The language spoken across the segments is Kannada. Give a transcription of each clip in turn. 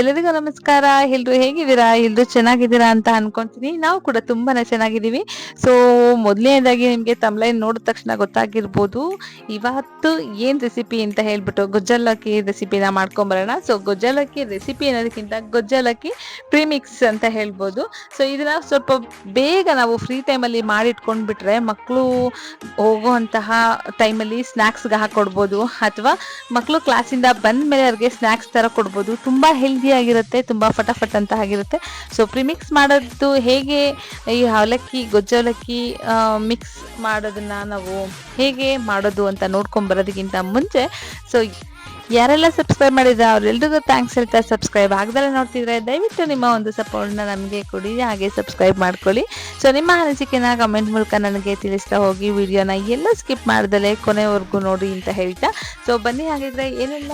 ಎಲ್ಲರಿಗೂ ನಮಸ್ಕಾರ. ಎಲ್ರು ಹೇಗಿದ್ದೀರಾ? ಎಲ್ರು ಚೆನ್ನಾಗಿದ್ದೀರಾ ಅಂತ ಅನ್ಕೊಂತೀನಿ. ನಾವು ಕೂಡ ತುಂಬಾನೇ ಚೆನ್ನಾಗಿದ್ದೀವಿ. ಸೊ ಮೊದಲನೇದಾಗಿ ನಿಮಗೆ ತಮ್ಲೈನ್ ನೋಡಿದ ತಕ್ಷಣ ಗೊತ್ತಾಗಿರ್ಬೋದು. ಇವತ್ತು ಏನ್ ರೆಸಿಪಿ ಅಂತ ಹೇಳ್ಬಿಟ್ಟು ಗೊಜ್ಜಲಕ್ಕಿ ರೆಸಿಪಿನ ಮಾಡ್ಕೊಂಬರೋಣ. ಸೊ ಗೊಜ್ಜಲಕ್ಕಿ ರೆಸಿಪಿ ಅನ್ನೋದಕ್ಕಿಂತ ಗೊಜ್ಜಲಕ್ಕಿ ಪ್ರೀಮಿಕ್ಸ್ ಅಂತ ಹೇಳ್ಬೋದು. ಸೊ ಇದನ್ನ ಸ್ವಲ್ಪ ಬೇಗ ನಾವು ಫ್ರೀ ಟೈಮಲ್ಲಿ ಮಾಡಿಟ್ಕೊಂಡ್ಬಿಟ್ರೆ ಮಕ್ಕಳು ಹೋಗುವಂತಹ ಟೈಮಲ್ಲಿ ಸ್ನ್ಯಾಕ್ಸ್ಗೆ ಹಾಕೊಡ್ಬೋದು. ಅಥವಾ ಮಕ್ಕಳು ಕ್ಲಾಸಿಂದ ಬಂದ ಮೇಲೆ ಅವ್ರಿಗೆ ಸ್ನ್ಯಾಕ್ಸ್ ತರ ಕೊಡ್ಬೋದು. ತುಂಬಾ ಹೆಲ್ದಿ ಆಗಿರುತ್ತೆ, ತುಂಬ ಫಟಾಫಟ್ ಅಂತ ಆಗಿರುತ್ತೆ. ಸೊ ಪ್ರಿಮಿಕ್ಸ್ ಮಾಡೋದು ಹೇಗೆ, ಈ ಅವಲಕ್ಕಿ ಗೊಜ್ಜವಲಕ್ಕಿ ಮಿಕ್ಸ್ ಮಾಡೋದನ್ನ ನಾವು ಹೇಗೆ ಮಾಡೋದು ಅಂತ ನೋಡ್ಕೊಂಬರೋದಕ್ಕಿಂತ ಮುಂಚೆ ಸೊ ಯಾರೆಲ್ಲ ಸಬ್ಸ್ಕ್ರೈಬ್ ಮಾಡಿದ್ರೆ ಅವರೆಲ್ರಿಗೂ ಥ್ಯಾಂಕ್ಸ್ ಹೇಳ್ತಾ ಸಬ್ಸ್ಕ್ರೈಬ್ ಆಗದಲ್ಲ ನೋಡ್ತಿದ್ರೆ ದಯವಿಟ್ಟು ನಿಮ್ಮ ಒಂದು ಸಪೋರ್ಟ್ನ ನಮಗೆ ಕೊಡಿ, ಹಾಗೆ ಸಬ್ಸ್ಕ್ರೈಬ್ ಮಾಡ್ಕೊಳ್ಳಿ. ಸೊ ನಿಮ್ಮ ಅನಿಸಿಕೆನ ಕಮೆಂಟ್ ಮೂಲಕ ನನಗೆ ತಿಳಿಸ್ತಾ ಹೋಗಿ ವಿಡಿಯೋನ ಎಲ್ಲ ಸ್ಕಿಪ್ ಮಾಡ್ದಲೆ ಕೊನೆವರೆಗೂ ನೋಡಿ ಅಂತ ಹೇಳ್ತಾ. ಸೊ ಬನ್ನಿ ಹಾಗಿದ್ರೆ ಏನೆಲ್ಲ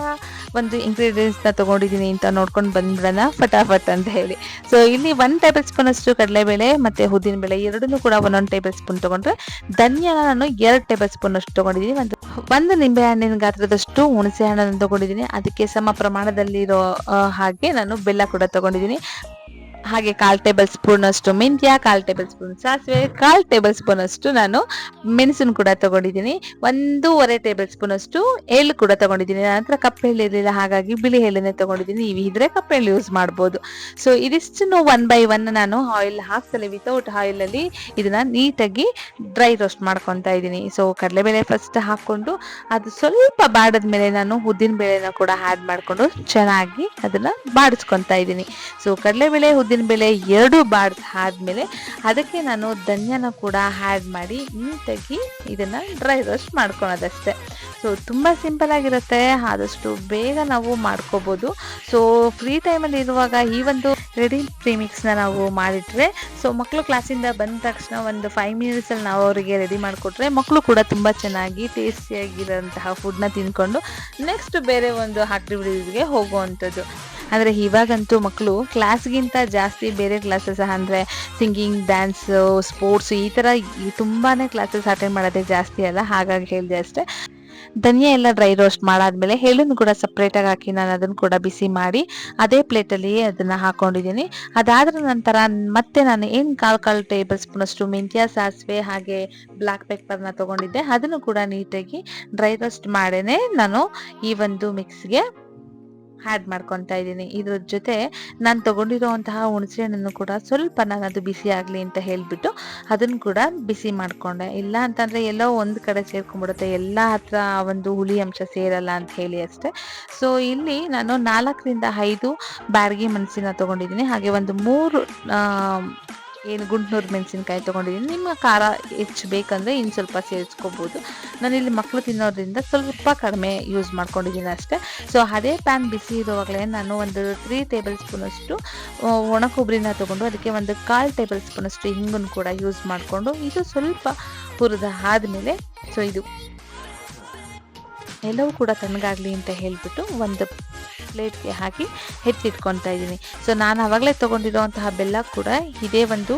ಒಂದು ಇಂಗ್ರೀಡಿಯೆಂಟ್ಸ್ನ ತೊಗೊಂಡಿದ್ದೀನಿ ಅಂತ ನೋಡ್ಕೊಂಡು ಬಂದ್ಬಿಡೋಣ ಫಟಾಫಟ್ ಅಂತ ಹೇಳಿ. ಸೊ ಇಲ್ಲಿ ಒನ್ ಟೇಬಲ್ ಸ್ಪೂನ್ ಅಷ್ಟು ಕಡಲೆಬೇಳೆ ಮತ್ತು ಉದ್ದಿನಬೇಳೆ ಎರಡನ್ನೂ ಕೂಡ ಒಂದೊಂದು ಟೇಬಲ್ ಸ್ಪೂನ್ ತೊಗೊಂಡ್ರೆ ಧನಿಯಾನ ನಾನು ಎರಡು ಟೇಬಲ್ ಸ್ಪೂನ್ ಅಷ್ಟು ತೊಗೊಂಡಿದ್ದೀನಿ. ಒಂದು ಒಂದು ನಿಂಬೆ ಹಣ್ಣಿನ ಗಾತ್ರದಷ್ಟು ಹುಣಸೆ ಹಣ್ಣನ್ನು ತೊಗೊಂಡಿದ್ದೀನಿ. ಅದಕ್ಕೆ ಸಮ ಪ್ರಮಾಣದಲ್ಲಿರೋ ಹಾಗೆ ನಾನು ಬೆಲ್ಲ ಕೂಡ ತೊಗೊಂಡಿದ್ದೀನಿ. ಹಾಗೆ ಕಾಲ್ ಟೇಬಲ್ ಸ್ಪೂನ್ ಅಷ್ಟು ಮೆಂತ್ಯ, ಕಾಲ್ ಟೇಬಲ್ ಸ್ಪೂನ್ ಸಾಸಿವೆ, ಕಾಲ್ ಟೇಬಲ್ ಸ್ಪೂನ್ ಅಷ್ಟು ನಾನು ಮೆಣಸಿನ ಕೂಡ ತಗೊಂಡಿದ್ದೀನಿ. ಒಂದೂವರೆ ಟೇಬಲ್ ಸ್ಪೂನ್ ಅಷ್ಟು ಎಳ್ಳು ಕೂಡ ತಗೊಂಡಿದ್ದೀನಿ. ನನ್ನ ಕಪ್ಪೆ ಎಳ್ಳು ಇರಲಿಲ್ಲ, ಹಾಗಾಗಿ ಬಿಳಿ ಎಳ್ಳನ್ನೇ ತಗೊಂಡಿದ್ದೀನಿ. ನೀವು ಇದ್ರೆ ಕಪ್ಪೆ ಎಳ್ಳು ಯೂಸ್ ಮಾಡ್ಬೋದು. ಸೊ ಇದಿಷ್ಟು ಒನ್ ಬೈ ಒನ್ ನಾನು ಆಯಿಲ್ ಹಾಕ್ಸಲಿ ವಿತೌಟ್ ಆಯಿಲಲ್ಲಿ ಇದನ್ನ ನೀಟಾಗಿ ಡ್ರೈ ರೋಸ್ಟ್ ಮಾಡ್ಕೊತಾ ಇದ್ದೀನಿ. ಸೊ ಕಡಲೆಬೇಳೆ ಫಸ್ಟ್ ಹಾಕ್ಕೊಂಡು ಅದು ಸ್ವಲ್ಪ ಬಾಡದ ಮೇಲೆ ನಾನು ಉದ್ದಿನ ಬೇಳೆನ ಕೂಡ ಆ್ಯಡ್ ಮಾಡಿಕೊಂಡು ಚೆನ್ನಾಗಿ ಅದನ್ನ ಬಾಡಿಸ್ಕೊತಾ ಇದ್ದೀನಿ. ಸೊ ಕಡಲೆಬೇಳೆ ಉದ್ದಿನಬೇಳೆ ಎರಡು ಬಾಡ್ದು ಆದ್ಮೇಲೆ ಅದಕ್ಕೆ ನಾನು ಧನ್ಯನ ಕೂಡ ಆ್ಯಡ್ ಮಾಡಿ ನೀಟಾಗಿ ಇದನ್ನು ಡ್ರೈ ರೋಸ್ಟ್ ಮಾಡ್ಕೊಳೋದಷ್ಟೇ. ಸೊ ತುಂಬ ಸಿಂಪಲ್ ಆಗಿರುತ್ತೆ. ಆದಷ್ಟು ಬೇಗ ನಾವು ಮಾಡ್ಕೋಬೋದು. ಸೊ ಫ್ರೀ ಟೈಮಲ್ಲಿ ಇರುವಾಗ ಈ ಒಂದು ರೆಡಿ ಪ್ರೀಮಿಕ್ಸ್ನ ನಾವು ಮಾಡಿಟ್ರೆ ಸೊ ಮಕ್ಕಳು ಕ್ಲಾಸಿಂದ ಬಂದ ತಕ್ಷಣ ಒಂದು ಫೈವ್ ಮಿನಿಟ್ಸಲ್ಲಿ ನಾವು ಅವರಿಗೆ ರೆಡಿ ಮಾಡಿಕೊಟ್ರೆ ಮಕ್ಕಳು ಕೂಡ ತುಂಬ ಚೆನ್ನಾಗಿ ಟೇಸ್ಟಿಯಾಗಿರೋಂತಹ ಫುಡ್ನ ತಿನ್ಕೊಂಡು ನೆಕ್ಸ್ಟ್ ಬೇರೆ ಒಂದು ಆಕ್ಟಿವಿಟೀಸ್ಗೆ ಹೋಗುವಂಥದ್ದು. ಅಂದರೆ ಇವಾಗಂತೂ ಮಕ್ಕಳು ಕ್ಲಾಸ್ಗಿಂತ ಜಾಸ್ತಿ ಬೇರೆ ಕ್ಲಾಸಸ್ ಅಂದರೆ ಸಿಂಗಿಂಗ್ ಡ್ಯಾನ್ಸು ಸ್ಪೋರ್ಟ್ಸ್ ಈ ಥರ ತುಂಬಾ ಕ್ಲಾಸಸ್ ಅಟೆಂಡ್ ಮಾಡೋದೇ ಜಾಸ್ತಿ ಅಲ್ಲ, ಹಾಗಾಗಿ ಹೇಳಿದೆ ಅಷ್ಟೇ. ಧನಿಯಾ ಎಲ್ಲ ಡ್ರೈ ರೋಸ್ಟ್ ಮಾಡಾದ್ಮೇಲೆ ಎಳ್ಳನ್ನು ಕೂಡ ಸಪ್ರೇಟಾಗಿ ಹಾಕಿ ನಾನು ಅದನ್ನು ಕೂಡ ಬಿಸಿ ಮಾಡಿ ಅದೇ ಪ್ಲೇಟಲ್ಲಿ ಅದನ್ನು ಹಾಕೊಂಡಿದ್ದೀನಿ ಅದಾದ ನಂತರ ಮತ್ತೆ ನಾನು ಏನು ಕಾಲು ಕಾಲು ಟೇಬಲ್ ಸ್ಪೂನ್ ಅಷ್ಟು ಮೆಂತ್ಯ, ಸಾಸಿವೆ ಹಾಗೆ ಬ್ಲ್ಯಾಕ್ ಪೆಪ್ಪರ್ನ ತೊಗೊಂಡಿದ್ದೆ, ಅದನ್ನು ಕೂಡ ನೀಟಾಗಿ ಡ್ರೈ ರೋಸ್ಟ್ ಮಾಡೇ ನಾನು ಈ ಒಂದು ಮಿಕ್ಸ್ಗೆ ಆ್ಯಡ್ ಮಾಡ್ಕೊತಾ ಇದ್ದೀನಿ. ಇದ್ರ ಜೊತೆ ನಾನು ತಗೊಂಡಿರುವಂತಹ ಹುಣಸೆ ಹಣ್ಣನ್ನು ಕೂಡ ಸ್ವಲ್ಪ ನಾನು ಅದು ಬಿಸಿ ಆಗಲಿ ಅಂತ ಹೇಳಿಬಿಟ್ಟು ಅದನ್ನು ಕೂಡ ಬಿಸಿ ಮಾಡಿಕೊಂಡೆ. ಇಲ್ಲ ಅಂತಂದರೆ ಎಲ್ಲೋ ಒಂದು ಕಡೆ ಸೇರ್ಕೊಂಡ್ಬಿಡುತ್ತೆ. ಎಲ್ಲ ಹತ್ರ ಒಂದು ಹುಳಿ ಅಂಶ ಸೇರಲ್ಲ ಅಂತ ಹೇಳಿ ಅಷ್ಟೇ. ಸೊ ಇಲ್ಲಿ ನಾನು ನಾಲ್ಕರಿಂದ ಐದು ಬ್ಯಾಡಗಿ ಮೆಣಸಿನ ತೊಗೊಂಡಿದ್ದೀನಿ. ಹಾಗೆ ಒಂದು ಮೂರು ಏನು ಗುಂಟ್ನೂರು ಮೆಣಸಿನ್ಕಾಯಿ ತೊಗೊಂಡಿದ್ದೀನಿ. ನಿಮ್ಮ ಖಾರ ಹೆಚ್ಚು ಬೇಕಂದರೆ ಇನ್ನು ಸ್ವಲ್ಪ ಸೇರಿಸ್ಕೋಬೋದು. ನಾನಿಲ್ಲಿ ಮಕ್ಕಳು ತಿನ್ನೋದ್ರಿಂದ ಸ್ವಲ್ಪ ಕಡಿಮೆ ಯೂಸ್ ಮಾಡ್ಕೊಂಡಿದ್ದೀನಿ ಅಷ್ಟೇ. ಸೊ ಅದೇ ಪ್ಯಾನ್ ಬಿಸಿ ಇರುವಾಗಲೇ ನಾನು ಒಂದು ತ್ರೀ ಟೇಬಲ್ ಸ್ಪೂನಷ್ಟು ಒಣ ಕೊಬ್ಬರಿನ ತೊಗೊಂಡು ಅದಕ್ಕೆ ಒಂದು ಕಾಲು ಟೇಬಲ್ ಸ್ಪೂನಷ್ಟು ಹಿಂಗನ್ನು ಕೂಡ ಯೂಸ್ ಮಾಡಿಕೊಂಡು ಇದು ಸ್ವಲ್ಪ ಹುರಿದ ಆದಮೇಲೆ ಸೊ ಇದು. ಎಲ್ಲವೂ ಕೂಡ ತಣ್ಣಗಾಗಲಿ ಅಂತ ಹೇಳಿಬಿಟ್ಟು ಒಂದು ಪ್ಲೇಟ್ಗೆ ಹಾಕಿ ಎತ್ತಿಟ್ಕೊತಾ ಇದ್ದೀನಿ. ಸೊ ನಾನು ಆವಾಗಲೇ ತೊಗೊಂಡಿರೋವಂತಹ ಬೆಲ್ಲ ಕೂಡ ಇದೇ ಒಂದು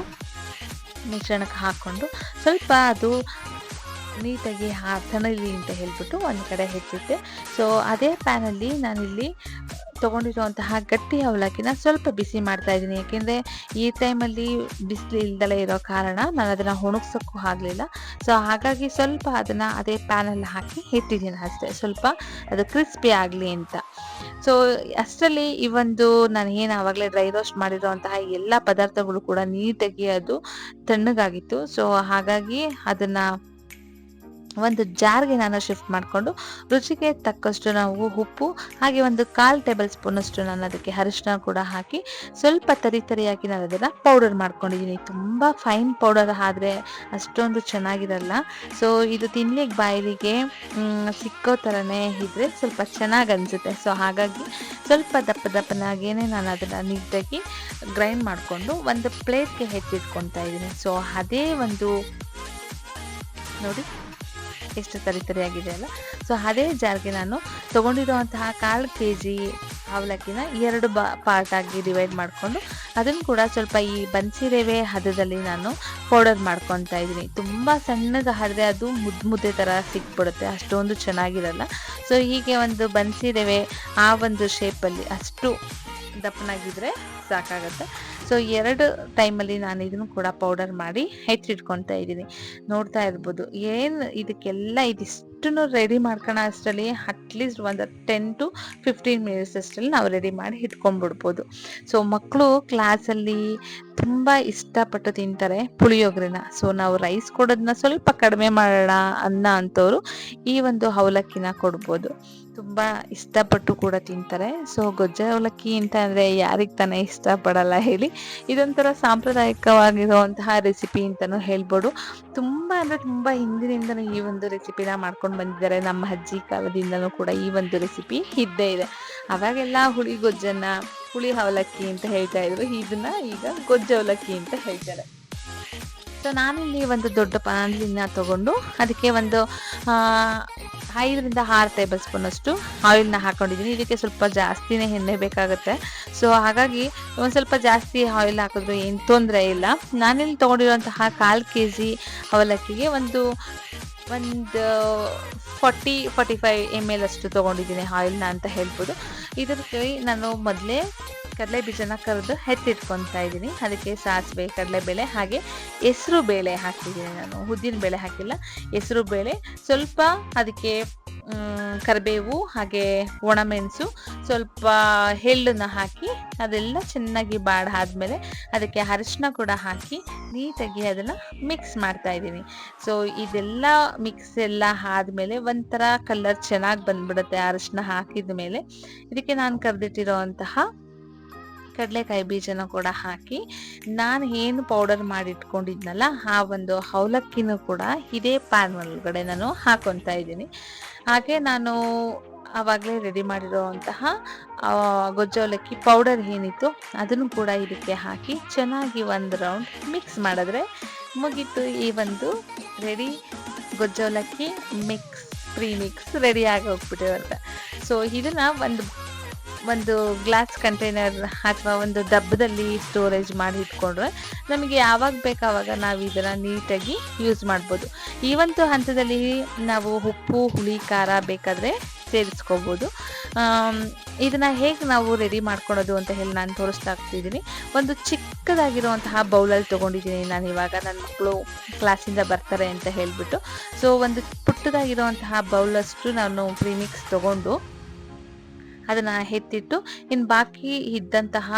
ಮಿಶ್ರಣಕ್ಕೆ ಹಾಕ್ಕೊಂಡು ಸ್ವಲ್ಪ ಅದು ನೀಟಾಗಿ ಹಾ ತಣಲಿ ಅಂತ ಹೇಳ್ಬಿಟ್ಟು ಒಂದು ಕಡೆ ಹೆಚ್ಚಿದ್ದೆ ಸೊ ಅದೇ ಪ್ಯಾನಲ್ಲಿ ನಾನಿಲ್ಲಿ ತೊಗೊಂಡಿರುವಂತಹ ಗಟ್ಟಿ ಅವಲಕ್ಕಿನ ಸ್ವಲ್ಪ ಬಿಸಿ ಮಾಡ್ತಾ ಇದ್ದೀನಿ. ಯಾಕೆಂದರೆ ಈ ಟೈಮಲ್ಲಿ ಬಿಸಿಲು ಇಲ್ದಲೇ ಇರೋ ಕಾರಣ ನಾನು ಅದನ್ನು ಒಣಗ್ಸೋಕ್ಕೂ ಆಗಲಿಲ್ಲ. ಸೊ ಹಾಗಾಗಿ ಸ್ವಲ್ಪ ಅದನ್ನು ಅದೇ ಪ್ಯಾನಲ್ಲಿ ಹಾಕಿ ಇಟ್ಟಿದ್ದೀನಿ ಅಷ್ಟೇ. ಸ್ವಲ್ಪ ಅದು ಕ್ರಿಸ್ಪಿ ಆಗಲಿ ಅಂತ. ಸೊ ಅಷ್ಟರಲ್ಲಿ ಈ ಒಂದು ನಾನು ಏನು ಆವಾಗಲೇ ಡ್ರೈ ರೋಸ್ಟ್ ಮಾಡಿರುವಂತಹ ಎಲ್ಲ ಪದಾರ್ಥಗಳು ಕೂಡ ನೀಟಾಗಿ ಅದು ತಣ್ಣಗಾಗಿತ್ತು. ಸೊ ಹಾಗಾಗಿ ಅದನ್ನು ಒಂದು ಜಾರ್ಗೆ ನಾನು ಶಿಫ್ಟ್ ಮಾಡಿಕೊಂಡು ರುಚಿಗೆ ತಕ್ಕಷ್ಟು ನಾವು ಉಪ್ಪು, ಹಾಗೆ ಒಂದು ಕಾಲು ಟೇಬಲ್ ಸ್ಪೂನಷ್ಟು ನಾನು ಅದಕ್ಕೆ ಅರಿಶಿನ ಕೂಡ ಹಾಕಿ ಸ್ವಲ್ಪ ತರಿ ತರಿಯಾಗಿ ನಾನು ಅದನ್ನು ಪೌಡರ್ ಮಾಡ್ಕೊಂಡಿದ್ದೀನಿ. ತುಂಬ ಫೈನ್ ಪೌಡರ್ ಆದರೆ ಅಷ್ಟೊಂದು ಚೆನ್ನಾಗಿರಲ್ಲ. ಸೊ ಇದು ತಿನ್ಲಿಕ್ಕೆ ಬಾಯಲಿಗೆ ಸಿಕ್ಕೋ ಥರನೇ ಇದ್ದರೆ ಸ್ವಲ್ಪ ಚೆನ್ನಾಗಿ ಅನಿಸುತ್ತೆ. ಸೊ ಹಾಗಾಗಿ ಸ್ವಲ್ಪ ದಪ್ಪ ದಪ್ಪನಾಗೇನೆ ನಾನು ಅದನ್ನು ನೀಟಾಗಿ ಗ್ರೈಂಡ್ ಮಾಡಿಕೊಂಡು ಒಂದು ಪ್ಲೇಟ್ಗೆ ಹೆಚ್ಚಿಟ್ಕೊತಾ ಇದ್ದೀನಿ. ಸೊ ಅದೇ ಒಂದು ನೋಡಿ. ಎಷ್ಟು ತರಿ ತರಿಯಾಗಿದೆ ಅಲ್ಲ? ಸೊ ಅದೇ ಜಾರ್ಗೆ ನಾನು ತೊಗೊಂಡಿರುವಂತಹ ಕಾಲು ಕೆ ಜಿ ಅವಲಕ್ಕಿನ ಎರಡು ಬಾ ಪಾರ್ಟಾಗಿ ಡಿವೈಡ್ ಮಾಡಿಕೊಂಡು ಅದನ್ನು ಕೂಡ ಸ್ವಲ್ಪ ಈ ಬನ್ಸಿ ರೇವೆ ಹದದಲ್ಲಿ ನಾನು ಪೌಡರ್ ಮಾಡ್ಕೊತಾ ಇದ್ದೀನಿ. ತುಂಬ ಸಣ್ಣಗೆ ಹರಿದ್ರೆ ಅದು ಮುದ್ದು ಮುದ್ದೆ ಥರ ಸಿಕ್ಬಿಡುತ್ತೆ, ಅಷ್ಟೊಂದು ಚೆನ್ನಾಗಿರಲ್ಲ. ಸೊ ಹೀಗೆ ಒಂದು ಬನ್ಸಿ ರೇವೆ ಆ ಒಂದು ಶೇಪಲ್ಲಿ ಅಷ್ಟು ದಪ್ಪನಾಗಿದ್ರೆ ಸಾಕಾಗತ್ತೆ. ಸೊ ಎರಡು ಟೈಮಲ್ಲಿ ನಾನು ಇದನ್ನು ಕೂಡ ಪೌಡರ್ ಮಾಡಿ ಹೆಚ್ಚಿಟ್ಕೊತಾ ಇದ್ದೀನಿ. ನೋಡ್ತಾ ಇರ್ಬೋದು. ಏನು ಇದಕ್ಕೆಲ್ಲ ಇದಿಷ್ಟನ್ನು ರೆಡಿ ಮಾಡ್ಕೊಳ ಅಷ್ಟರಲ್ಲಿ ಅಟ್ಲೀಸ್ಟ್ ಒಂದು ಟೆನ್ ಟು ಫಿಫ್ಟೀನ್ ಮಿನಿಟ್ಸ್ ಅಷ್ಟರಲ್ಲಿ ನಾವು ರೆಡಿ ಮಾಡಿ ಇಟ್ಕೊಂಡ್ಬಿಡ್ಬೋದು. ಸೊ ಮಕ್ಕಳು ಕ್ಲಾಸಲ್ಲಿ ತುಂಬ ಇಷ್ಟಪಟ್ಟು ತಿಂತಾರೆ ಪುಳಿಯೋಗರೆನ. ಸೊ ನಾವು ರೈಸ್ ಕೊಡೋದನ್ನ ಸ್ವಲ್ಪ ಕಡಿಮೆ ಮಾಡೋಣ ಅನ್ನ ಅಂತವ್ರು ಈ ಒಂದು ಅವಲಕ್ಕಿನ ಕೊಡ್ಬೋದು. ತುಂಬ ಇಷ್ಟಪಟ್ಟು ಕೂಡ ತಿಂತಾರೆ. ಸೊ ಗೊಜ್ಜ ಅವಲಕ್ಕಿ ಅಂತ ಅಂದರೆ ಯಾರಿಗೆ ತಾನೇ ಇಷ್ಟಪಡಲ್ಲ ಹೇಳಿ. ಇದೊಂಥರ ಸಾಂಪ್ರದಾಯಿಕವಾಗಿರುವಂತಹ ರೆಸಿಪಿ ಅಂತಲೂ ಹೇಳ್ಬೋದು. ತುಂಬ ಅಂದರೆ ತುಂಬ ಹಿಂದಿನಿಂದಲೂ ಈ ಒಂದು ರೆಸಿಪಿನ ಮಾಡ್ಕೊಂಡು ಬಂದಿದ್ದಾರೆ. ನಮ್ಮ ಅಜ್ಜಿ ಕಾಲದಿಂದಲೂ ಕೂಡ ಈ ಒಂದು ರೆಸಿಪಿ ಇದ್ದೇ ಇದೆ. ಅವಾಗೆಲ್ಲ ಹುಳಿ ಗೊಜ್ಜನ್ನ ಹುಳಿ ಅವಲಕ್ಕಿ ಅಂತ ಹೇಳ್ತಾ ಇದ್ರು. ಇದನ್ನ ಈಗ ಗೊಜ್ಜು ಅವಲಕ್ಕಿ ಅಂತ ಹೇಳ್ತಾರೆ. ಸೊ ನಾನಿಲ್ಲಿ ಒಂದು ದೊಡ್ಡ ಪಾನ್ಲಿನ ತಗೊಂಡು ಅದಕ್ಕೆ ಒಂದು ಐದರಿಂದ ಆರು ಟೇಬಲ್ ಸ್ಪೂನ್ ಅಷ್ಟು ಆಯಿಲ್ನ ಹಾಕೊಂಡಿದ್ದೀನಿ. ಇದಕ್ಕೆ ಸ್ವಲ್ಪ ಜಾಸ್ತಿನೇ ಎಣ್ಣೆ ಬೇಕಾಗುತ್ತೆ. ಸೊ ಹಾಗಾಗಿ ಒಂದು ಸ್ವಲ್ಪ ಜಾಸ್ತಿ ಆಯಿಲ್ ಹಾಕಿದ್ರು ಏನು ತೊಂದರೆ ಇಲ್ಲ. ನಾನಿಲ್ಲಿ ತೊಗೊಂಡಿರುವಂತಹ ಕಾಲು ಕೆ ಜಿ ಅವಲಕ್ಕಿಗೆ ಒಂದು ಒಂದು forty forty five M L ಅಷ್ಟು ತೊಗೊಂಡಿದ್ದೀನಿ ಆಯಿಲ್ನ ಅಂತ ಹೇಳ್ಬೋದು. ಇದಕ್ಕೆ ನಾನು ಮೊದಲೇ ಕಡಲೆ ಬೀಜನ ಕರೆದು ಎತ್ತಿಟ್ಕೊತಾ ಇದ್ದೀನಿ. ಅದಕ್ಕೆ ಸಾಸಿವೆ ಕಡಲೆಬೇಳೆ ಹಾಗೆ ಹೆಸರು ಬೇಳೆ ಹಾಕಿದ್ದೀನಿ ನಾನು. ಉದ್ದಿನ ಬೇಳೆ ಹಾಕಿಲ್ಲ, ಹೆಸರು ಬೇಳೆ. ಸ್ವಲ್ಪ ಅದಕ್ಕೆ ಕರಿಬೇವು ಹಾಗೆ ಒಣಮೆಣಸು ಸ್ವಲ್ಪ ಎಳ್ಳನ್ನ ಹಾಕಿ ಅದೆಲ್ಲ ಚೆನ್ನಾಗಿ ಬಾಡಾದ್ಮೇಲೆ ಅದಕ್ಕೆ ಅರಿಶಿನ ಕೂಡ ಹಾಕಿ ನೀಟಾಗಿ ಅದನ್ನು ಮಿಕ್ಸ್ ಮಾಡ್ತಾ ಇದ್ದೀನಿ ಸೊ ಇದೆಲ್ಲ ಮಿಕ್ಸ್ ಎಲ್ಲ ಆದಮೇಲೆ ಒಂಥರ ಕಲರ್ ಚೆನ್ನಾಗಿ ಬಂದ್ಬಿಡುತ್ತೆ ಅರಿಶಿನ ಹಾಕಿದ ಮೇಲೆ. ಇದಕ್ಕೆ ನಾನು ಕರೆದಿಟ್ಟಿರೋಂತಹ ಕಡಲೆಕಾಯಿ ಬೀಜನ ಕೂಡ ಹಾಕಿ ನಾನು ಏನು ಪೌಡರ್ ಮಾಡಿಟ್ಕೊಂಡಿದ್ನಲ್ಲ, ಆ ಒಂದು ಅವಲಕ್ಕಿನೂ ಕೂಡ ಇದೇ ಪ್ಯಾನ್ ಒಳಗಡೆ ನಾನು ಹಾಕೊತಾ ಇದ್ದೀನಿ. ಹಾಗೆ ನಾನು ಆವಾಗಲೇ ರೆಡಿ ಮಾಡಿರುವಂತಹ ಗೊಜ್ಜೋಲಕ್ಕಿ ಗೊಜ್ಜು ಪೌಡರ್ ಏನಿತ್ತು ಅದನ್ನು ಕೂಡ ಇದಕ್ಕೆ ಹಾಕಿ ಚೆನ್ನಾಗಿ ಒಂದು ರೌಂಡ್ ಮಿಕ್ಸ್ ಮಾಡಿದ್ರೆ ಮುಗೀತು ಈ ಒಂದು ರೆಡಿ ಗೊಜ್ಜೋಲಕ್ಕಿ ಮಿಕ್ಸ್ ಪ್ರೀ ಮಿಕ್ಸ್ ರೆಡಿ ಆಗಿ ಹೋಗ್ಬಿಟ್ಟಿರುತ್ತೆ. ಸೊ ಇದನ್ನು ಒಂದು ಒಂದು ಗ್ಲಾಸ್ ಕಂಟೈನರ್ ಅಥವಾ ಒಂದು ಡಬ್ಬದಲ್ಲಿ ಸ್ಟೋರೇಜ್ ಮಾಡಿ ಇಟ್ಕೊಂಡ್ರೆ ನಮಗೆ ಯಾವಾಗ ಬೇಕು ಆವಾಗ ನಾವು ಇದನ್ನು ನೀಟಾಗಿ ಯೂಸ್ ಮಾಡ್ಬೋದು. ಈ ಒಂದು ಹಂತದಲ್ಲಿ ನಾವು ಉಪ್ಪು, ಹುಳಿ, ಖಾರ ಬೇಕಾದರೆ ಸೇರಿಸ್ಕೋಬೋದು. ಇದನ್ನು ಇದನ್ನ ಹೇಗೆ ನಾವು ರೆಡಿ ಮಾಡ್ಕೊಳೋದು ಅಂತ ಹೇಳಿ ನಾನು ತೋರಿಸ್ತಾ ಆಗ್ತಿದ್ದೀನಿ ಒಂದು ಚಿಕ್ಕದಾಗಿರುವಂತಹ ಬೌಲಲ್ಲಿ ತೊಗೊಂಡಿದ್ದೀನಿ ನಾನು ಇವಾಗ. ನನ್ನ ಮಕ್ಕಳು ಕ್ಲಾಸಿಂದ ಬರ್ತಾರೆ ಅಂತ ಹೇಳಿಬಿಟ್ಟು. ಸೊ ಒಂದು ಪುಟ್ಟದಾಗಿರುವಂತಹ ಬೌಲಷ್ಟು ನಾನು ಪ್ರೀಮಿಕ್ಸ್ ತೊಗೊಂಡು ಅದನ್ನ ಎತ್ತಿಟ್ಟು ಇನ್ನು ಬಾಕಿ ಇದ್ದಂತಹ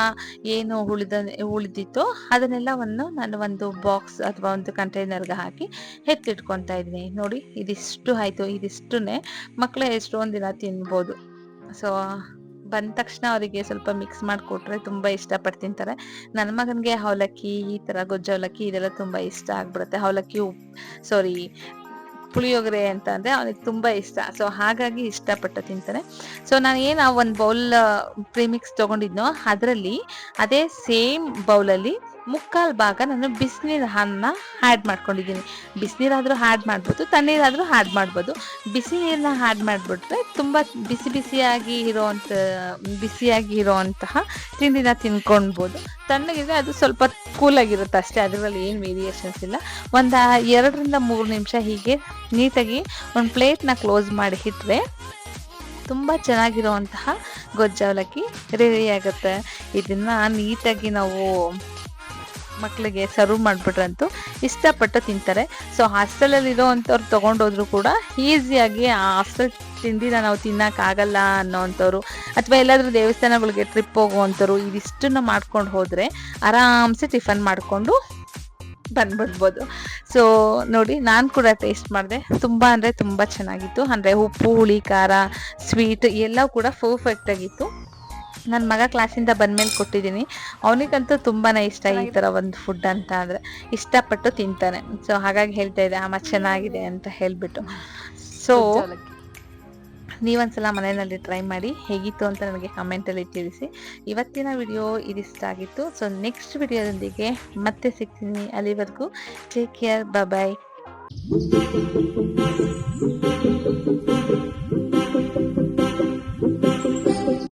ಏನು ಉಳಿದ, ಉಳಿದಿತ್ತೋ ಅದನ್ನೆಲ್ಲವನ್ನು ನಾನು ಒಂದು ಬಾಕ್ಸ್ ಅಥವಾ ಒಂದು ಕಂಟೈನರ್ಗೆ ಹಾಕಿ ಎತ್ತಿಟ್ಕೊತಾ ಇದ್ದೀನಿ. ನೋಡಿ, ಇದಿಷ್ಟು ಆಯಿತು. ಇದಿಷ್ಟನ್ನೇ ಮಕ್ಕಳು ಎಷ್ಟೊಂದು ದಿನ ತಿನ್ಬೋದು. ಸೊ ಬಂದ ತಕ್ಷಣ ಅವರಿಗೆ ಸ್ವಲ್ಪ ಮಿಕ್ಸ್ ಮಾಡಿಕೊಟ್ರೆ ತುಂಬ ಇಷ್ಟಪಟ್ಟು ತಿಂತಾರೆ ನನ್ನ ಮಗನಿಗೆ ಅವಲಕ್ಕಿ, ಈ ಥರ ಗೊಜ್ಜು ಅವಲಕ್ಕಿ ಇದೆಲ್ಲ ತುಂಬ ಇಷ್ಟ ಆಗ್ಬಿಡುತ್ತೆ. ಅವಲಕ್ಕಿ ಉಪ್ಪು ಸಾರಿ ಪುಳಿಯೋಗರೆ ಅಂತ ಅಂದರೆ ಅವನಿಗೆ ತುಂಬ ಇಷ್ಟ. ಸೊ ಹಾಗಾಗಿ ಇಷ್ಟಪಟ್ಟು ತಿಂತಾನೆ ಸೊ ನಾನು ಏನು ಆ ಒಂದು ಬೌಲ್ ಪ್ರೀಮಿಕ್ಸ್ ತೊಗೊಂಡಿದ್ನೋ ಅದರಲ್ಲಿ ಅದೇ ಸೇಮ್ ಬೌಲಲ್ಲಿ ಮುಕ್ಕಾಲು ಭಾಗ ನಾನು ಬಿಸಿನೀರು ಅನ್ನ ಆ್ಯಡ್ ಮಾಡ್ಕೊಂಡಿದ್ದೀನಿ. ಬಿಸಿನೀರಾದರೂ ಆ್ಯಡ್ ಮಾಡ್ಬೋದು, ತಣ್ಣೀರಾದರೂ ಆ್ಯಡ್ ಮಾಡ್ಬೋದು. ಬಿಸಿ ನೀರನ್ನ ಆ್ಯಡ್ ಮಾಡಿಬಿಟ್ರೆ ತುಂಬ ಬಿಸಿ ಬಿಸಿಯಾಗಿ ಇರೋವಂಥ ಬಿಸಿಯಾಗಿ ಇರೋವಂತಹ ತಿಂಡಿನ ತಿನ್ಕೊಳ್ಬೋದು ತಣ್ಣಗಿದ್ರೆ ಅದು ಸ್ವಲ್ಪ ಕೂಲಾಗಿರುತ್ತೆ ಅಷ್ಟೇ, ಅದರಲ್ಲಿ ಏನು ವೇರಿಯೇಷನ್ಸ್ ಇಲ್ಲ. ಒಂದು ಎರಡರಿಂದ ಮೂರು ನಿಮಿಷ ಹೀಗೆ ನೀಟಾಗಿ ಒಂದು ಪ್ಲೇಟ್ನ ಕ್ಲೋಸ್ ಮಾಡಿ ಇಟ್ಟರೆ ತುಂಬ ಚೆನ್ನಾಗಿರುವಂತಹ ಗೊಜ್ಜಾವಲಕ್ಕಿ ರೆಡಿ ಆಗುತ್ತೆ. ಇದನ್ನು ನೀಟಾಗಿ ನಾವು ಮಕ್ಕಳಿಗೆ ಸರ್ವ್ ಮಾಡಿಬಿಟ್ರಂತೂ ಇಷ್ಟಪಟ್ಟು ತಿಂತಾರೆ. ಸೊ ಹಾಸ್ಟೆಲಲ್ಲಿ ಇರೋವಂಥವ್ರು ತೊಗೊಂಡೋದ್ರು ಕೂಡ ಈಸಿಯಾಗಿ ಆ ಹಾಸ್ಟೆಲ್ ತಿಂಡಿನ ನಾವು ತಿನ್ನೋಕ್ಕಾಗಲ್ಲ ಅನ್ನೋವಂಥವ್ರು ಅಥವಾ ಎಲ್ಲಾದರೂ ದೇವಸ್ಥಾನಗಳಿಗೆ ಟ್ರಿಪ್ ಹೋಗುವಂಥವ್ರು ಇದಿಷ್ಟನ್ನು ಮಾಡ್ಕೊಂಡು ಹೋದರೆ ಆರಾಮ್ಸೆ ಟಿಫನ್ ಮಾಡಿಕೊಂಡು ಬಂದ್ಬಿಡ್ಬೋದು. ಸೊ ನೋಡಿ, ನಾನು ಕೂಡ ಟೇಸ್ಟ್ ಮಾಡಿದೆ. ತುಂಬ ಅಂದರೆ ತುಂಬ ಚೆನ್ನಾಗಿತ್ತು. ಅಂದರೆ ಉಪ್ಪು, ಹುಳಿ, ಖಾರ ಸ್ವೀಟ್ ಎಲ್ಲ ಕೂಡ ಪರ್ಫೆಕ್ಟ್ ಆಗಿತ್ತು. ನನ್ನ ಮಗ ಕ್ಲಾಸಿಂದ ಬಂದ್ಮೇಲೆ ಕೊಟ್ಟಿದ್ದೀನಿ ಅವನಿಗಂತೂ ತುಂಬಾ ಇಷ್ಟ ಈ ಥರ ಒಂದು ಫುಡ್ ಅಂತ ಅಂದರೆ ಇಷ್ಟಪಟ್ಟು ತಿಂತಾನೆ. ಸೊ ಹಾಗಾಗಿ ಹೇಳ್ತಾ ಇದ್ದೆ ಅಮ್ಮ ಚೆನ್ನಾಗಿದೆ ಅಂತ ಹೇಳಿಬಿಟ್ಟು. ಸೊ ನೀವೊಂದ್ಸಲ ಮನೆಯಲ್ಲಿ ಟ್ರೈ ಮಾಡಿ ಹೇಗಿತ್ತು ಅಂತ ನನಗೆ ಕಮೆಂಟಲ್ಲಿ ತಿಳಿಸಿ. ಇವತ್ತಿನ ವಿಡಿಯೋ ಇದಿಷ್ಟ ಆಗಿತ್ತು. ಸೊ ನೆಕ್ಸ್ಟ್ ವಿಡಿಯೋದೊಂದಿಗೆ ಮತ್ತೆ ಸಿಗ್ತೀನಿ ಅಲ್ಲಿವರೆಗೂ. Take care bye